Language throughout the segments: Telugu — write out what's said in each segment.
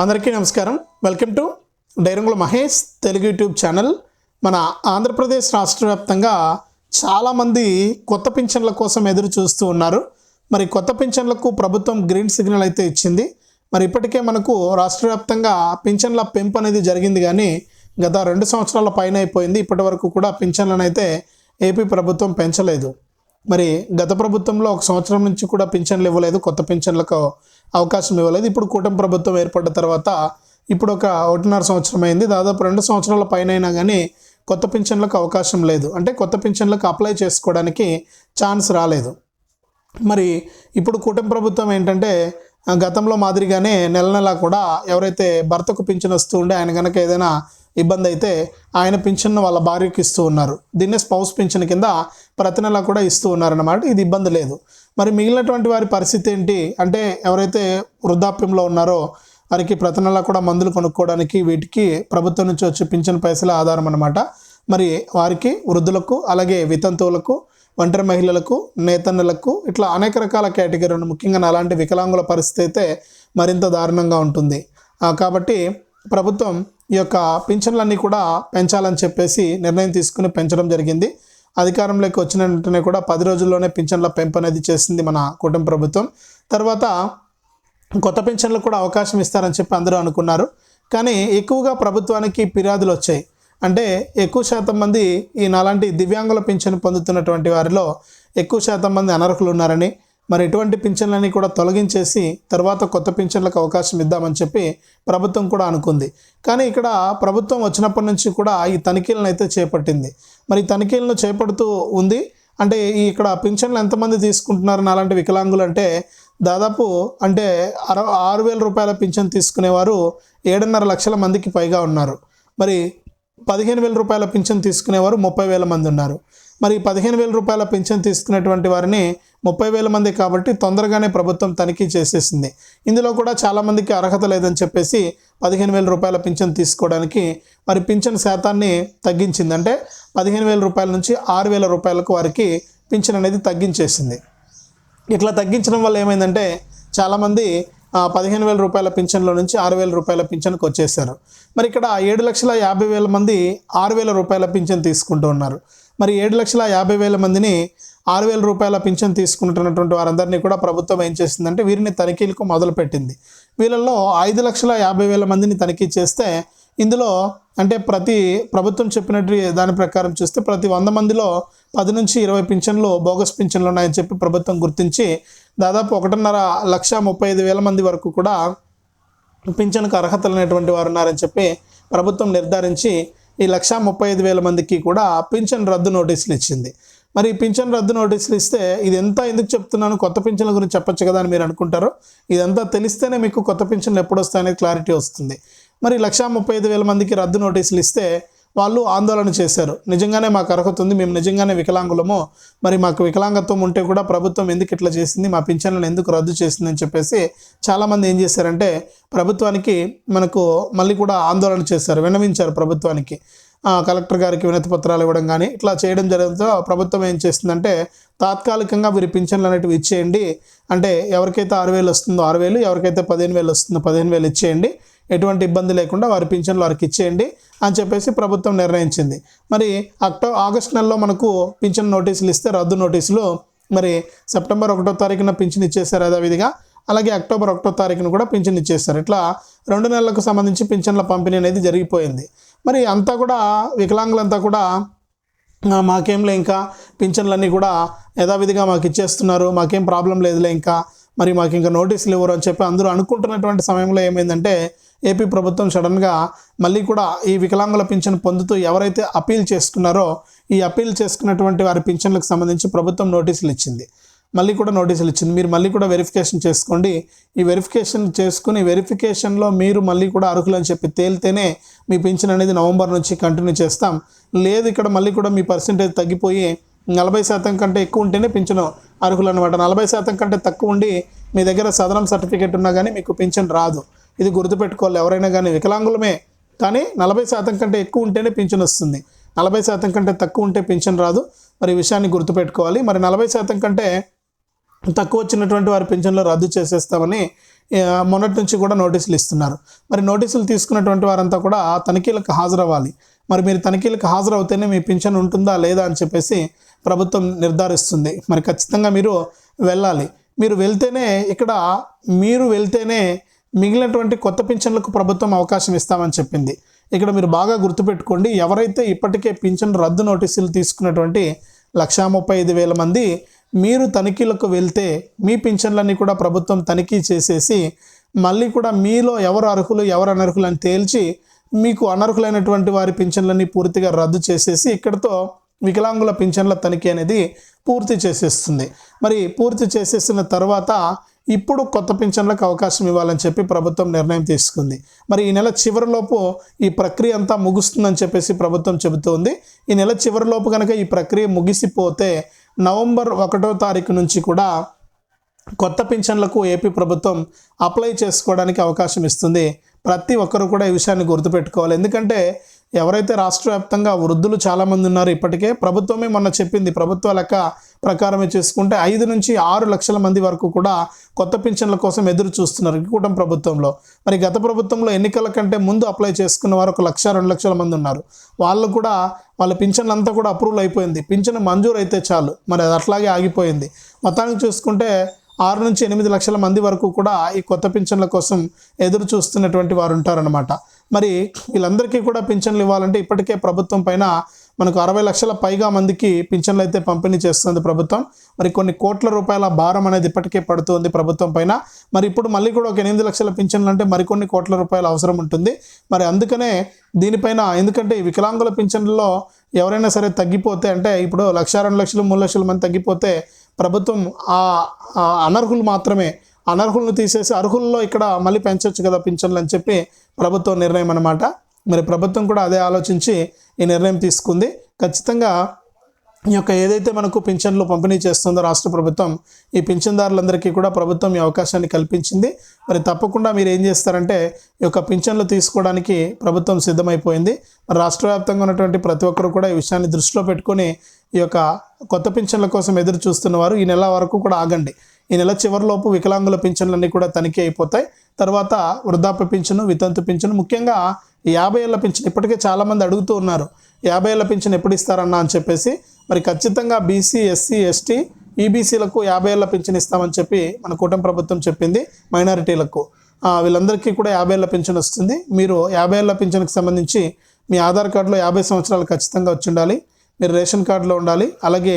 అందరికీ నమస్కారం. వెల్కమ్ టు డైరంగుల మహేష్ తెలుగు యూట్యూబ్ ఛానల్. మన ఆంధ్రప్రదేశ్ రాష్ట్ర వ్యాప్తంగా చాలామంది కొత్త పింఛన్ల కోసం ఎదురు చూస్తూ ఉన్నారు. మరి కొత్త పింఛన్లకు ప్రభుత్వం గ్రీన్ సిగ్నల్ అయితే ఇచ్చింది. మరి ఇప్పటికే మనకు రాష్ట్ర వ్యాప్తంగా పింఛన్ల పెంపు అనేది జరిగింది కానీ గత రెండు సంవత్సరాల పైన అయిపోయింది. ఇప్పటి వరకు కూడా పింఛన్లను అయితే ఏపీ ప్రభుత్వం పెంచలేదు. మరి గత ప్రభుత్వంలో ఒక సంవత్సరం నుంచి కూడా పింఛన్లు ఇవ్వలేదు. కొత్త పింఛన్లకు అవకాశం ఇవ్వలేదు. ఇప్పుడు కూటమి ప్రభుత్వం ఏర్పడ్డ తర్వాత ఇప్పుడు ఒక ఒకటిన్నర సంవత్సరం అయింది. దాదాపు రెండు సంవత్సరాల పైన అయినా కానీ కొత్త పింఛన్లకు అవకాశం లేదు. అంటే కొత్త పింఛన్లకు అప్లై చేసుకోవడానికి ఛాన్స్ రాలేదు. మరి ఇప్పుడు కూటమి ప్రభుత్వం ఏంటంటే గతంలో మాదిరిగానే నెల నెలా కూడా ఎవరైతే భర్తకు పింఛన్ వస్తూ ఉండే ఆయన కనుక ఏదైనా ఇబ్బంది అయితే ఆయన పింఛన్ను వాళ్ళ భార్యకి ఇస్తూ ఉన్నారు. దీన్నే స్పౌస్ పింఛన్ కింద ప్రతి నెల కూడా ఇస్తూ ఉన్నారన్నమాట. ఇది ఇబ్బంది లేదు. మరి మిగిలినటువంటి వారి పరిస్థితి ఏంటి? అంటే ఎవరైతే వృద్ధాప్యంలో ఉన్నారో వారికి ప్రతి నెల కూడా మందులు కొనుక్కోవడానికి వీటికి ప్రభుత్వం నుంచి వచ్చి పింఛన్ పైసల ఆధారం అనమాట మరి వారికి వృద్ధులకు అలాగే వితంతువులకు ఒంటరి మహిళలకు నేతన్నలకు ఇట్లా అనేక రకాల కేటగిరీలు ముఖ్యంగా అలాంటి వికలాంగుల పరిస్థితి అయితే మరింత దారుణంగా ఉంటుంది. కాబట్టి ప్రభుత్వం ఈ యొక్క పింఛన్లన్నీ కూడా పెంచాలని చెప్పేసి నిర్ణయం తీసుకుని పెంచడం జరిగింది. అధికారంలోకి వచ్చిన వెంటనే కూడా పది రోజుల్లోనే పింఛన్ల పెంపు అనేది చేసింది మన కుటుంబ ప్రభుత్వం. తర్వాత కొత్త పెన్షన్లకు కూడా అవకాశం ఇస్తారని చెప్పి అందరూ అనుకున్నారు. కానీ ఎక్కువగా ప్రభుత్వానికి ఫిర్యాదులు వచ్చాయి. అంటే ఎక్కువ శాతం మంది ఈ నాలాంటి దివ్యాంగుల పింఛను పొందుతున్నటువంటి వారిలో ఎక్కువ శాతం మంది అనర్హులు ఉన్నారని మరి ఎటువంటి పింఛన్లని కూడా తొలగించేసి తర్వాత కొత్త పింఛన్లకు అవకాశం ఇద్దామని చెప్పి ప్రభుత్వం కూడా అనుకుంది. కానీ ఇక్కడ ప్రభుత్వం వచ్చినప్పటి నుంచి కూడా ఈ తనిఖీలను అయితే చేపట్టింది. మరి తనిఖీలను చేపడుతూ ఉంది. అంటే ఈ ఇక్కడ పింఛన్లు ఎంతమంది తీసుకుంటున్నారు అలాంటి వికలాంగులు అంటే దాదాపు అంటే అర ఆరు వేల రూపాయల పింఛన్ తీసుకునేవారు ఏడున్నర లక్షల మందికి పైగా ఉన్నారు. మరి పదిహేను వేల రూపాయల పింఛన్ తీసుకునేవారు ముప్పై వేల మంది ఉన్నారు. మరి పదిహేను వేల రూపాయల పింఛన్ తీసుకున్నటువంటి వారిని ముప్పై వేల మంది కాబట్టి తొందరగానే ప్రభుత్వం తనిఖీ చేసేసింది. ఇందులో కూడా చాలామందికి అర్హత లేదని చెప్పేసి పదిహేను వేల రూపాయల పింఛన్ తీసుకోవడానికి మరి పింఛన్ శాతాన్ని తగ్గించింది. అంటే పదిహేను వేల రూపాయల నుంచి ఆరు వేల రూపాయలకు వారికి పింఛన్ అనేది తగ్గించేసింది. ఇట్లా తగ్గించడం వల్ల ఏమైందంటే చాలామంది పదిహేను వేల రూపాయల పింఛన్లో నుంచి ఆరు వేల రూపాయల పింఛన్కి వచ్చేసారు. మరి ఇక్కడ ఏడు లక్షల యాభై వేల మంది ఆరు వేల రూపాయల పింఛన్ తీసుకుంటూ ఉన్నారు. మరి ఏడు లక్షల యాభై వేల మందిని ఆరు వేల రూపాయల పింఛన్ తీసుకుంటున్నటువంటి వారందరినీ కూడా ప్రభుత్వం ఏం చేసిందంటే వీరిని తనిఖీలకు మొదలుపెట్టింది. వీళ్ళల్లో ఐదు లక్షల యాభై వేల మందిని తనిఖీ చేస్తే ఇందులో అంటే ప్రతి ప్రభుత్వం చెప్పినట్టు దాని ప్రకారం చూస్తే ప్రతి వంద మందిలో పది నుంచి ఇరవై పింఛన్లు బోగస్ పింఛన్లు ఉన్నాయని చెప్పి ప్రభుత్వం గుర్తించి దాదాపు ఒకటిన్నర లక్ష ముప్పై ఐదు వేల మంది వరకు కూడా పింఛన్కు అర్హతలు అనేటువంటి వారు ఉన్నారని చెప్పి ప్రభుత్వం నిర్ధారించి ఈ లక్ష ముప్పై ఐదు వేల మందికి కూడా పింఛన్ రద్దు నోటీసులు ఇచ్చింది. మరి పింఛన్ రద్దు నోటీసులు ఇస్తే ఇది ఎంత ఎందుకు చెప్తున్నాను? కొత్త పింఛన్ల గురించి చెప్పొచ్చు కదా అని మీరు అనుకుంటారు. ఇదంతా తెలిస్తేనే మీకు కొత్త పింఛన్లు ఎప్పుడు వస్తాయనేది క్లారిటీ వస్తుంది. మరి లక్ష ముప్పై ఐదు వేల మందికి రద్దు నోటీసులు ఇస్తే వాళ్ళు ఆందోళన చేశారు. నిజంగానే మాకు అర్హత ఉంది మేము నిజంగానే వికలాంగులము. మరి మాకు వికలాంగత్వం ఉంటే కూడా ప్రభుత్వం ఎందుకు ఇట్లా చేసింది మా పింఛన్లను ఎందుకు రద్దు చేసిందని చెప్పేసి చాలామంది ఏం చేశారంటే ప్రభుత్వానికి మనకు మళ్ళీ కూడా ఆందోళన చేశారు విన్నవించారు ప్రభుత్వానికి. కలెక్టర్ గారికి వినతి పత్రాలు ఇవ్వడం కానీ ఇట్లా చేయడం జరగడంతో ప్రభుత్వం ఏం చేస్తుందంటే తాత్కాలికంగా వీరి పింఛన్లు అనేటివి ఇచ్చేయండి. అంటే ఎవరికైతే ఆరు వేలు వస్తుందో ఆరు వేలు ఎవరికైతే పదిహేను వేలు వస్తుందో పదిహేను వేలు ఇచ్చేయండి. ఎటువంటి ఇబ్బంది లేకుండా వారి పింఛన్లు వారికి ఇచ్చేయండి అని చెప్పేసి ప్రభుత్వం నిర్ణయించింది. మరి అక్టో ఆగస్ట్ నెలలో మనకు పింఛన్ నోటీసులు ఇస్తే రద్దు నోటీసులు మరి సెప్టెంబర్ ఒకటో తారీఖున పింఛన్ ఇచ్చేసారు యథావిధిగా. అలాగే అక్టోబర్ ఒకటో తారీఖున కూడా పింఛన్ ఇచ్చేస్తారు ఇట్లా రెండు నెలలకు సంబంధించి పింఛన్ల పంపిణీ అనేది జరిగిపోయింది. మరి అంతా కూడా వికలాంగులంతా కూడా మాకేంలే ఇంకా పింఛన్లన్నీ కూడా యథావిధిగా మాకు ఇచ్చేస్తున్నారు మాకేం ప్రాబ్లం లేదులే ఇంకా మరి మాకు ఇంకా నోటీసులు ఇవ్వరు అని చెప్పి అందరూ అనుకుంటున్నటువంటి సమయంలో ఏమైందంటే ఏపీ ప్రభుత్వం సడన్గా మళ్ళీ కూడా ఈ వికలాంగుల పింఛన్ పొందుతూ ఎవరైతే అపీల్ చేసుకున్నారో ఈ అపీల్ చేసుకున్నటువంటి వారి పింఛన్లకు సంబంధించి ప్రభుత్వం నోటీసులు ఇచ్చింది. మళ్ళీ కూడా నోటీసులు ఇచ్చింది. మీరు మళ్ళీ కూడా వెరిఫికేషన్ చేసుకోండి. ఈ వెరిఫికేషన్ చేసుకుని వెరిఫికేషన్లో మీరు మళ్ళీ కూడా అర్హులని చెప్పి తేలితేనే మీ పింఛన్ అనేది నవంబర్ నుంచి కంటిన్యూ చేస్తాం. లేదు ఇక్కడ మళ్ళీ కూడా మీ పర్సంటేజ్ తగ్గిపోయి నలభై శాతం కంటే ఎక్కువ ఉంటేనే పింఛను అర్హులు అనమాట నలభై శాతం కంటే తక్కువ ఉండి మీ దగ్గర సదరం సర్టిఫికేట్ ఉన్నా కానీ మీకు పింఛన్ రాదు. ఇది గుర్తుపెట్టుకోవాలి. ఎవరైనా కానీ వికలాంగులమే కానీ నలభై శాతం కంటే ఎక్కువ ఉంటేనే పింఛన్ వస్తుంది. నలభై శాతం కంటే తక్కువ ఉంటే పింఛన్ రాదు. మరి ఈ విషయాన్ని గుర్తుపెట్టుకోవాలి. మరి నలభై శాతం కంటే తక్కువ వచ్చినటువంటి వారి పింఛన్లు రద్దు చేసేస్తామని మొన్నటి నుంచి కూడా నోటీసులు ఇస్తున్నారు. మరి నోటీసులు తీసుకున్నటువంటి వారంతా కూడా తనిఖీలకు హాజరవ్వాలి. మరి మీరు తనిఖీలకు హాజరవుతేనే మీ పింఛన్ ఉంటుందా లేదా అని చెప్పేసి ప్రభుత్వం నిర్ధారిస్తుంది. మరి ఖచ్చితంగా మీరు వెళ్ళాలి. మీరు వెళ్తేనే ఇక్కడ మీరు వెళ్తేనే మిగిలినటువంటి కొత్త పింఛన్లకు ప్రభుత్వం అవకాశం ఇస్తామని చెప్పింది. ఇక్కడ మీరు బాగా గుర్తుపెట్టుకోండి ఎవరైతే ఇప్పటికే పింఛన్ రద్దు నోటీసులు తీసుకున్నటువంటి లక్షా ముప్పై ఐదు వేల మంది మీరు తనిఖీలకు వెళ్తే మీ పింఛన్లన్నీ కూడా ప్రభుత్వం తనిఖీ చేసేసి మళ్ళీ కూడా మీలో ఎవరు అర్హులు ఎవరు అనర్హులు అని తేల్చి మీకు అనర్హులైనటువంటి వారి పింఛన్లన్నీ పూర్తిగా రద్దు చేసేసి ఇక్కడతో వికలాంగుల పింఛన్ల తనిఖీ అనేది పూర్తి చేసేస్తుంది. మరి పూర్తి చేసేసిన తర్వాత ఇప్పుడు కొత్త పింఛన్లకు అవకాశం ఇవ్వాలని చెప్పి ప్రభుత్వం నిర్ణయం తీసుకుంది. మరి ఈ నెల చివరిలోపు ఈ ప్రక్రియ అంతా ముగుస్తుందని చెప్పేసి ప్రభుత్వం చెబుతోంది. ఈ నెల చివరిలోపు కనుక ఈ ప్రక్రియ ముగిసిపోతే నవంబర్ ఒకటో తారీఖు నుంచి కూడా కొత్త పింఛన్లకు ఏపీ ప్రభుత్వం అప్లై చేసుకోవడానికి అవకాశం ఇస్తుంది. ప్రతి ఒక్కరు కూడా ఈ విషయాన్ని గుర్తుపెట్టుకోవాలి. ఎందుకంటే ఎవరైతే రాష్ట్ర వ్యాప్తంగా వృద్ధులు చాలామంది ఉన్నారు ఇప్పటికే ప్రభుత్వమే మొన్న చెప్పింది. ప్రభుత్వ లెక్క ప్రకారమే చేసుకుంటే ఐదు నుంచి ఆరు లక్షల మంది వరకు కూడా కొత్త పింఛన్ల కోసం ఎదురు చూస్తున్నారు కూటమి ప్రభుత్వంలో. మరి గత ప్రభుత్వంలో ఎన్నికల కంటే ముందు అప్లై చేసుకున్న వారు ఒక లక్ష రెండు లక్షల మంది ఉన్నారు. వాళ్ళు కూడా వాళ్ళ పింఛన్ అంతా కూడా అప్రూవల్ అయిపోయింది. పింఛన్ మంజూరు అయితే చాలు. మరి అది అట్లాగే ఆగిపోయింది. మొత్తానికి చూసుకుంటే ఆరు నుంచి ఎనిమిది లక్షల మంది వరకు కూడా ఈ కొత్త పింఛన్ల కోసం ఎదురు చూస్తున్నటువంటి వారు ఉంటారనమాట మరి వీళ్ళందరికీ కూడా పింఛన్లు ఇవ్వాలంటే ఇప్పటికే ప్రభుత్వం పైన మనకు అరవై లక్షల పైగా మందికి పింఛన్లు అయితే పంపిణీ చేస్తుంది ప్రభుత్వం. మరి కొన్ని కోట్ల రూపాయల భారం అనేది ఇప్పటికే పడుతుంది ప్రభుత్వం పైన. మరి ఇప్పుడు మళ్ళీ కూడా ఒక ఎనిమిది లక్షల పింఛన్లు అంటే మరికొన్ని కోట్ల రూపాయల అవసరం ఉంటుంది. మరి అందుకనే దీనిపైన ఎందుకంటే ఈ వికలాంగుల పింఛన్లలో ఎవరైనా సరే తగ్గిపోతే అంటే ఇప్పుడు లక్ష రెండు లక్షలు మూడు లక్షల మంది తగ్గిపోతే ప్రభుత్వం ఆ ఆ అనర్హులు మాత్రమే. అనర్హులను తీసేసి అర్హుల్లో ఇక్కడ మళ్ళీ పెంచవచ్చు కదా పింఛన్లు అని చెప్పి ప్రభుత్వం నిర్ణయం అనమాట మరి ప్రభుత్వం కూడా అదే ఆలోచించి ఈ నిర్ణయం తీసుకుంది. ఖచ్చితంగా ఈ యొక్క ఏదైతే మనకు పింఛన్లు పంపిణీ చేస్తుందో రాష్ట్ర ప్రభుత్వం ఈ పింఛన్దారులందరికీ కూడా ప్రభుత్వం ఈ అవకాశాన్ని కల్పించింది. మరి తప్పకుండా మీరు ఏం చేస్తారంటే ఈ యొక్క పింఛన్లు తీసుకోవడానికి ప్రభుత్వం సిద్ధమైపోయింది. మరి రాష్ట్ర వ్యాప్తంగా ఉన్నటువంటి ప్రతి ఒక్కరు కూడా ఈ విషయాన్ని దృష్టిలో పెట్టుకొని ఈ యొక్క కొత్త పింఛన్ల కోసం ఎదురు చూస్తున్న వారు ఈ నెల వరకు కూడా ఆగండి. ఈ నెల చివరిలోపు వికలాంగుల పింఛన్లన్నీ కూడా తనిఖీ అయిపోతాయి. తర్వాత వృద్ధాప్య పింఛను వితంతు పింఛను ముఖ్యంగా యాభై ఏళ్ళ పింఛన్ ఇప్పటికే చాలామంది అడుగుతూ ఉన్నారు. యాభై ఏళ్ళ పింఛన్ ఎప్పుడు ఇస్తారన్నా అని చెప్పేసి మరి ఖచ్చితంగా బీసీ ఎస్సీ ఎస్టీ ఈబీసీలకు యాభై ఏళ్ళ పింఛన్ ఇస్తామని చెప్పి మన కూటమి ప్రభుత్వం చెప్పింది మైనారిటీలకు. వీళ్ళందరికీ కూడా యాభై ఏళ్ళ పింఛన్ వస్తుంది. మీరు యాభై ఏళ్ళ పింఛన్కి సంబంధించి మీ ఆధార్ కార్డులో యాభై సంవత్సరాలు ఖచ్చితంగా వచ్చి ఉండాలి. మీరు రేషన్ కార్డులో ఉండాలి. అలాగే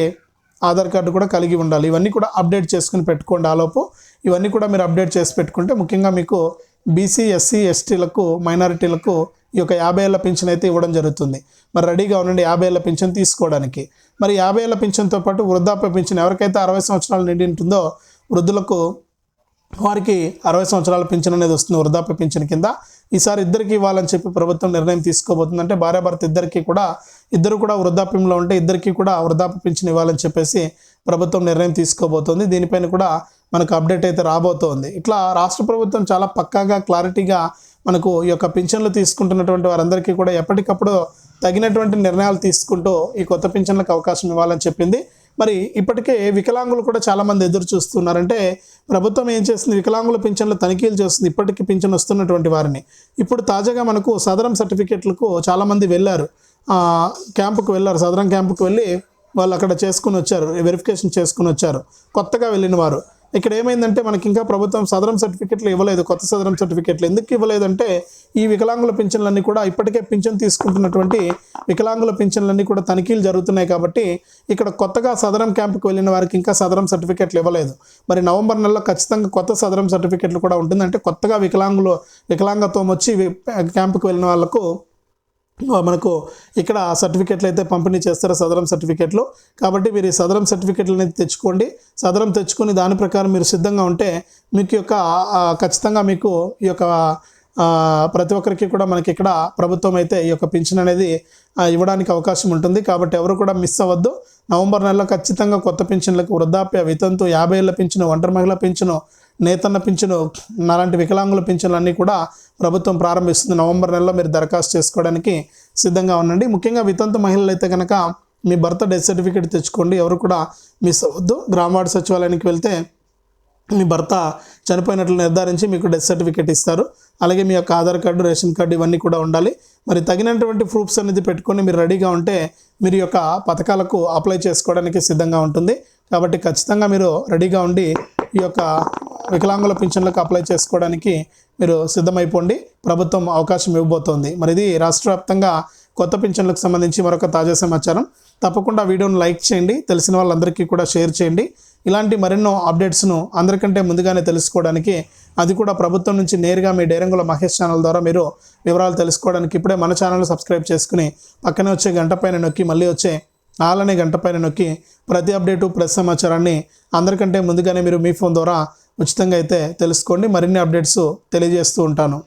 ఆధార్ కార్డు కూడా కలిగి ఉండాలి. ఇవన్నీ కూడా అప్డేట్ చేసుకుని పెట్టుకోండి ఆలోపు. ఇవన్నీ కూడా మీరు అప్డేట్ చేసి పెట్టుకుంటే ముఖ్యంగా మీకు బీసీ ఎస్సీ ఎస్టీలకు మైనారిటీలకు ఈ యొక్క యాభై ఏళ్ళ పింఛన్ అయితే ఇవ్వడం జరుగుతుంది. మరి రెడీగా ఉండండి యాభై ఏళ్ళ పింఛన్ తీసుకోవడానికి. మరి యాభై ఏళ్ళ పింఛన్తో పాటు వృద్ధాప్య పింఛన్ ఎవరికైతే అరవై సంవత్సరాలు నిండి ఉంటుందో వృద్ధులకు వారికి అరవై సంవత్సరాల పింఛన్ అనేది వస్తుంది వృద్ధాప్య పింఛన్ కింద. ఈసారి ఇద్దరికి ఇవ్వాలని చెప్పి ప్రభుత్వం నిర్ణయం తీసుకోబోతుంది అంటే భార్యాభర్త ఇద్దరికి కూడా ఇద్దరు కూడా వృద్ధాప్యంలో ఉంటే ఇద్దరికి కూడా వృద్ధాప్య పింఛన్ ఇవ్వాలని చెప్పేసి ప్రభుత్వం నిర్ణయం తీసుకోబోతోంది. దీనిపైన కూడా మనకు అప్డేట్ అయితే రాబోతోంది. ఇట్లా రాష్ట్ర ప్రభుత్వం చాలా పక్కాగా క్లారిటీగా మనకు ఈ యొక్క పింఛన్లు తీసుకుంటున్నటువంటి వారందరికీ కూడా ఎప్పటికప్పుడు తగినటువంటి నిర్ణయాలు తీసుకుంటూ ఈ కొత్త పింఛన్లకు అవకాశం ఇవ్వాలని చెప్పింది. మరి ఇప్పటికే వికలాంగులు కూడా చాలామంది ఎదురు చూస్తున్నారంటే ప్రభుత్వం ఏం చేస్తుంది? వికలాంగుల పింఛన్లు తనిఖీలు చేస్తుంది. ఇప్పటికీ పింఛన్ వస్తున్నటువంటి వారిని. ఇప్పుడు తాజాగా మనకు సదరం సర్టిఫికెట్లకు చాలామంది వెళ్ళారు. క్యాంపుకు వెళ్ళారు. సదరం క్యాంపుకు వెళ్ళి వాళ్ళు అక్కడ చేసుకుని వచ్చారు. వెరిఫికేషన్ చేసుకుని వచ్చారు. కొత్తగా వెళ్ళిన వారు. ఇక్కడ ఏమైందంటే మనకి ఇంకా ప్రభుత్వం సదరం సర్టిఫికెట్లు ఇవ్వలేదు కొత్త సదరం సర్టిఫికెట్లు ఎందుకు ఇవ్వలేదంటే ఈ వికలాంగుల పింఛన్లన్నీ కూడా ఇప్పటికే పింఛన్ తీసుకుంటున్నటువంటి వికలాంగుల పింఛన్లన్నీ కూడా తనిఖీలు జరుగుతున్నాయి కాబట్టి ఇక్కడ కొత్తగా సదరం క్యాంపుకి వెళ్ళిన వారికి ఇంకా సదరం సర్టిఫికెట్లు ఇవ్వలేదు. మరి నవంబర్ నెలలో ఖచ్చితంగా కొత్త సదరం సర్టిఫికెట్లు కూడా ఉంటుంది అంటే కొత్తగా వికలాంగులు వికలాంగత్వం వచ్చి క్యాంపుకి వెళ్ళిన వాళ్ళకు మనకు ఇక్కడ సర్టిఫికెట్లు అయితే పంపిణీ చేస్తారు సదరం సర్టిఫికెట్లు. కాబట్టి మీరు ఈ సదరం సర్టిఫికెట్లు అనేది తెచ్చుకోండి. సదరం తెచ్చుకొని దాని ప్రకారం మీరు సిద్ధంగా ఉంటే మీకు యొక్క ఖచ్చితంగా మీకు ఈ యొక్క ప్రతి ఒక్కరికి కూడా మనకి ఇక్కడ ప్రభుత్వం అయితే ఈ యొక్క పింఛన్ అనేది ఇవ్వడానికి అవకాశం ఉంటుంది. కాబట్టి ఎవరు కూడా మిస్ అవ్వద్దు. నవంబర్ నెలలో ఖచ్చితంగా కొత్త పింఛన్లకు వృద్ధాప్య వితంతు యాభై ఏళ్ళ పింఛను ఒంటరి మహిళ పింఛను నేతన్న పింఛను అలాంటి వికలాంగుల పింఛన్లు అన్నీ కూడా ప్రభుత్వం ప్రారంభిస్తుంది. నవంబర్ నెలలో మీరు దరఖాస్తు చేసుకోవడానికి సిద్ధంగా ఉండండి. ముఖ్యంగా వితంతు మహిళలు అయితే కనుక మీ భర్త డెత్ సర్టిఫికేట్ తెచ్చుకోండి. ఎవరు కూడా మిస్ అవ్వద్దు. గ్రామ సచివాలయానికి వెళ్తే మీ భర్త చనిపోయినట్లు నిర్ధారించి మీకు డెత్ సర్టిఫికేట్ ఇస్తారు. అలాగే మీ యొక్క ఆధార్ కార్డు రేషన్ కార్డు ఇవన్నీ కూడా ఉండాలి. మరి తగినటువంటి ప్రూఫ్స్ అనేది పెట్టుకొని మీరు రెడీగా ఉంటే మీరు యొక్క పథకాలకు అప్లై చేసుకోవడానికి సిద్ధంగా ఉంటుంది. కాబట్టి ఖచ్చితంగా మీరు రెడీగా ఉండి ఈ యొక్క వికలాంగుల పింఛన్లకు అప్లై చేసుకోవడానికి మీరు సిద్ధమైపోండి. ప్రభుత్వం అవకాశం ఇవ్వబోతోంది. మరి ఇది రాష్ట్ర వ్యాప్తంగా కొత్త పింఛన్లకు సంబంధించి మరొక తాజా సమాచారం. తప్పకుండా వీడియోను లైక్ చేయండి. తెలిసిన వాళ్ళందరికీ కూడా షేర్ చేయండి. ఇలాంటి మరెన్నో అప్డేట్స్ను అందరికంటే ముందుగానే తెలుసుకోవడానికి అది కూడా ప్రభుత్వం నుంచి నేరుగా మీ డైరంగుల మహేష్ ఛానల్ ద్వారా మీరు వివరాలు తెలుసుకోవడానికి ఇప్పుడే మన ఛానల్ సబ్స్క్రైబ్ చేసుకుని పక్కనే వచ్చే గంట పైన నొక్కి మళ్ళీ వచ్చే ఆలనే గంట పైన నొక్కి ప్రతి అప్డేటు ప్రతి సమాచారాన్ని అందరికంటే ముందుగానే మీరు మీ ఫోన్ ద్వారా ఉచితంగా అయితే తెలుసుకోండి. మరిన్ని అప్డేట్స్ తెలియజేస్తూ ఉంటాను.